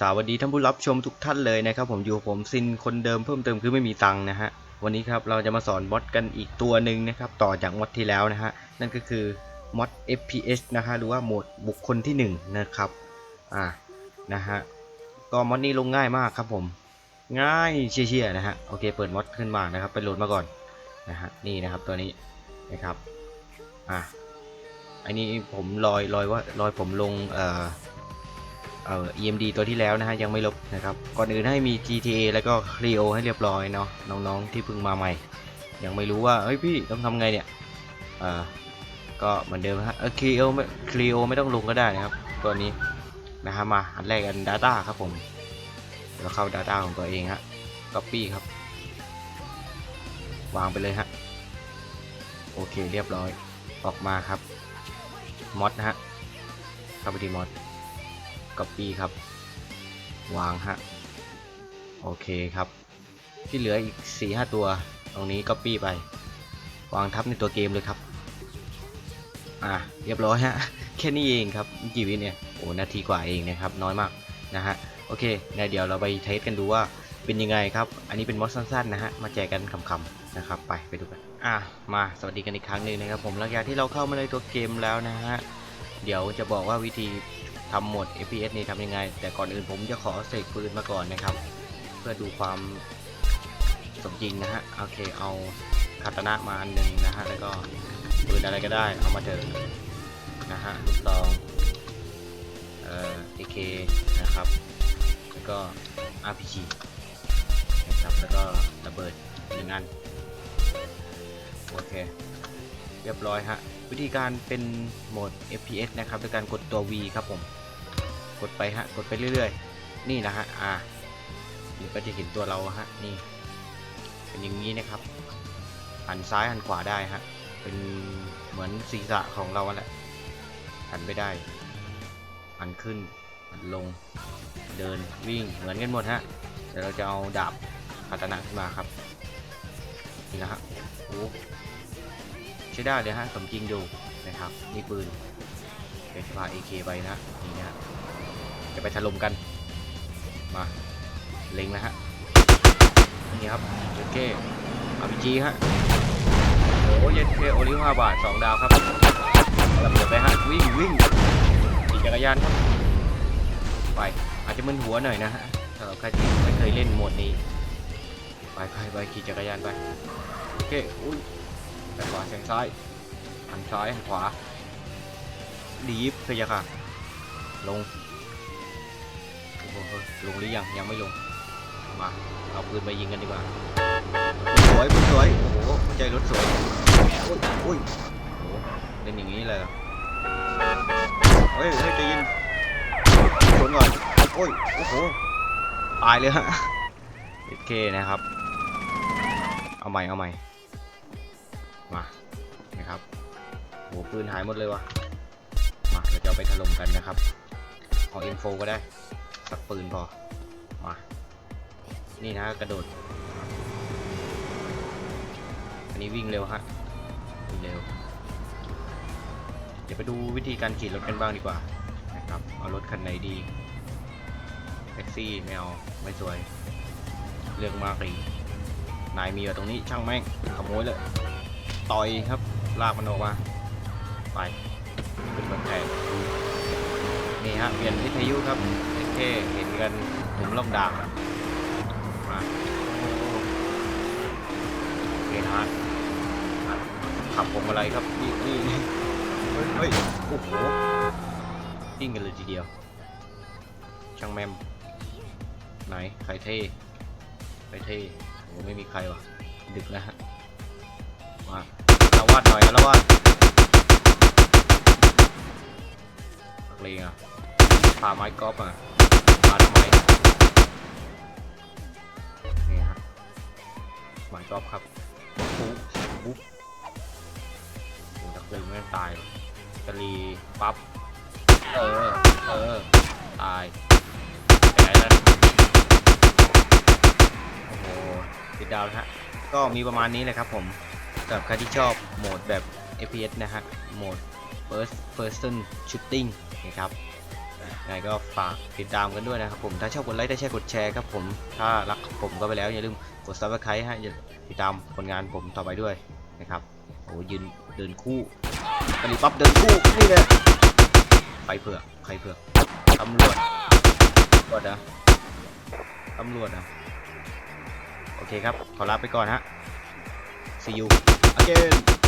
สวัสดีท่านผู้รับชมทุกท่านเลยนะครับผมอยู่ผมซินคนเดิมเพิ่มเติมคือไม่มีตังค์นะฮะวันนี้ครับเราจะมาสอนมอดกันอีกตัวหนึ่งนะครับต่อจากมอดที่แล้วนะฮะนั่นก็คือมอด FPS นะฮะหรือว่าโหมดบุคคลที่1นะครับอ่านะฮะก็มอดนี้ลงง่ายมากครับผมง่ายเชี่ยๆนะฮะโอเคเปิดมอดขึ้นมานะครับไปโหลดมาก่อนนะฮะนี่นะครับตัวนี้ นะครับอ่าอันนี้ผมลอยลอยว่าลอยผมลงเอ่อเอ่อ EMD ตัวที่แล้วนะฮะยังไม่ลบนะครับก่อนอื่นให้มี GTA แล้วก็ Clio ให้เรียบร้อยเนาะน้องๆที่เพิ่งมาใหม่ ยังไม่รู้ว่าเฮ้ยพี่ต้องทำไงเนี่ยเอ่อก็เหมือนเดิมฮะเออ Clio ไม่ Clio ไม่ต้องลงก็ได้นะครับ ตัวนี้นะฮะมาอันแรกกัน Data ครับผมเดี๋ยวเข้า Data ของตัวเองฮะ Copy ครับ วางไปเลยฮะ โอเคเรียบร้อย ออกมาครับมอดนะฮะเข้าไปที่มอด Copy ครับ วางฮะ โอเคครับ ที่เหลืออีก 4-5 ตัว ตรงนี้ Copy ไป วางทับในตัวเกมเลยครับ อะ เรียบร้อยฮะ แค่นี้เองครับกี่วิเนี่ย โอ้ นาทีกว่าเองนะครับ น้อยมากนะฮะ โอเคเดี๋ยวเราไปเทสกันดูว่า เป็นยังไงครับ อันนี้เป็นมอดสั้นๆนะฮะ มาแจกกันคำๆนะครับ ไปไปดูกัน อะ มาสวัสดีกันอีกครั้งหนึ่งนะครับผมหลังจากที่เราเข้ามาในตัวเกมแล้วนะฮะ เดี๋ยวจะบอกว่าวิธีทำโหมด FPS นี่ทำยังไง แต่ก่อนอื่นผมจะขอเสกปืนมาก่อนนะครับ เพื่อดูความสมจริงนะฮะ โอเค เอาคาตานะมาอันหนึ่งนะฮะ แล้วก็ปืนอะไรก็ได้ เอามาเถอะนะฮะ ลูกซอง เอ่อ AK นะครับ แล้วก็ RPG นะครับแล้วก็ระเบิดหนึ่งอันโอเค เรียบร้อยฮะวิธีการเป็นโหมด FPS นะครับโดยการกดตัว V ครับผม กดไปฮะกดไปเรื่อยๆ นี่นะฮะอ่าเดี๋ยวก็จะเห็นตัวเราฮะนี่ เป็นอย่างนี้นะครับหันซ้ายหันขวาได้ฮะเป็นเหมือนศีรษะของเราแหละหันไปได้หันขึ้นหันลงเดินวิ่งเหมือนกันหมดฮะเดี๋ยวเราจะเอาดาบาตนะขึ้นมาครับ นี่นะฮะโอ้ใช้ได้เลยฮะสมจริงอยู่นะครับ นี่ปืนเดี๋ยวจะพา AK ไปนะนี่นะ จะไปถล่มกัน มาเล็งนะฮะนี่ครับเยนเก้อาพีจีฮะโอ้เยนเก้โอลิวห้าบาทสองดาวครับระเบิดไปฮะวิ่งวิ่งขี่จักรยานครับไปอาจจะมึนหัวหน่อยนะฮะสำหรับใครที่ไม่เคยเล่นโหมดนี้ ไปไปไปขี่จักรยานไป โอเค อุ้ยแซงขวาแซงซ้ายหันซ้ายหันขวา ดีฟเพื่อจะค่ะ ลงลงหรือยัง ยังไม่ลง มา เอาปืนไปยิงกันดีกว่า สวยสวย โอ้โห ใจรถสวยโอ้ยโอ้ยโอ้โหเล่นอย่างนี้เลยเหรอเฮ้ยเฮ้ยใจเย็นชนก่อน โอ้ย โอ้โห ตายเลยฮะโอเคนะครับ เอาใหม่เอาใหม่มานะครับโหปืนหายหมดเลยวะมาเราจะเอาไปถล่มกันนะครับเอา M4 ก็ได้สักปืนพอมานี่นะกระโดด อันนี้วิ่งเร็วฮะวิ่งเร็ว เดี๋ยวไปดูวิธีการขี่รถกันบ้างดีกว่านะครับเอารถคันไหนดีแท็กซี่ไม่เอาไม่สวย เรื่องมากรี นายมีอยู่ตรงนี้ช่างแม่งขโมยเลย ต่อยครับ ลากมันออกมา ไปเป็นคนแทนนี่ฮะเปลี่ยนวิทยุครับแค่เห็นกันผมล่องดาบมาเกณฑ์ฮาร์ดขับผมอะไรครับนี่นี่เฮ้ยโอ้โหยิ่งกันเลยทีเดียว ช่างแมมไหนใครเท่ใครเท่ ไม่มีใครวะดึกแล้วฮะมาละวาดหน่อยและวาดนักเลงอะพาไม้กอล์ฟอะพาทำไมนี่ฮะไม้กอล์ฟครับปุ๊บปุ๊บโอ้นักเลงไม่ตายกะลีปั๊บเออ ติดดาวนะฮะ ก็มีประมาณนี้เลยครับผมสำหรับใครที่ชอบโหมดแบบ FPS นะฮะ โหมด First Person Shooting นะครับยังไงก็ฝากติดตามกันด้วยนะครับผม ถ้าชอบกดไลค์ถ้าแชร์กดแชร์ครับผม ถ้ารักผมก็ไปแล้ว อย่าลืมกด Subscribe ฮะอย่าติดตามผลงานผมต่อไปด้วยนะครับ โอ้ยืนเดินคู่กระดิปั๊บเดินคู่นี่เลยไปเผือกใครเผือกตำรวจตำรวจเหรอะตำรวจเหรอะ โอเคครับ ขอลาไปก่อนฮะ see you again